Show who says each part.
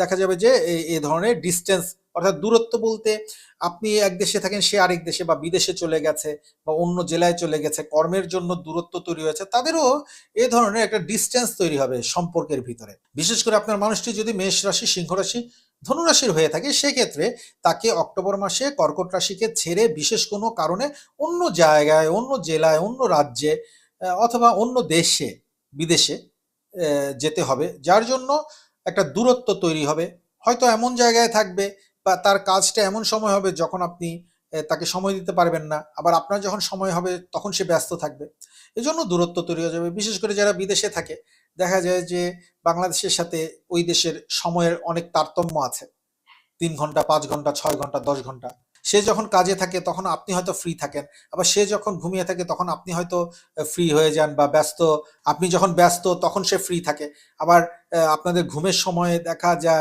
Speaker 1: দেখা যাবে যে এই ধরনের ডিসটেন্স অর্থাৎ দূরত্ব বলতে আপনি এক দেশে থাকেন, সে আরেক দেশে বা বিদেশে চলে গেছে বা অন্য জেলায় চলে গেছে, কর্মের জন্য দূরত্ব তৈরি হয়েছে, তাদেরও এ ধরনের একটা ডিসটেন্স তৈরি হবে সম্পর্কের ভিতরে। বিশেষ করে আপনার মানুষটি যদি মেষ রাশি, সিংহ রাশি, ধনুরাশির হয়ে থাকে, সেক্ষেত্রে তাকে অক্টোবর মাসে কর্কট রাশিকে ছেড়ে বিশেষ কোনো কারণে অন্য জায়গায়, অন্য জেলায়, অন্য রাজ্যে অথবা অন্য দেশে, বিদেশে যেতে হবে। যার জন্য একটা দূরত্ব তৈরি হবে। হয়তো এমন জায়গায় থাকবে বা তার কাজটা এমন সময় হবে যখন আপনি তাকে সময় দিতে পারবেন না। আবার আপনার যখন সময় হবে তখন সে ব্যস্ত থাকবে। এজন্য জন্য দূরত্ব তৈরি হয়ে যাবে। বিশেষ করে যারা বিদেশে থাকে, দেখা যায় যে বাংলাদেশের সাথে ওই দেশের সময়ের অনেক তারতম্য আছে। তিন ঘণ্টা, পাঁচ ঘণ্টা, ছয় ঘণ্টা, দশ ঘণ্টা। সে যখন কাজে থাকে তখন আপনি হয়তো ফ্রি থাকেন। আবার সে যখন ঘুমিয়ে থাকে তখন আপনি হয়তো ফ্রি হয়ে যান বা ব্যস্ত। আপনি যখন ব্যস্ত তখন সে ফ্রি থাকে। আবার আপনাদের ঘুমের সময়ে দেখা যায়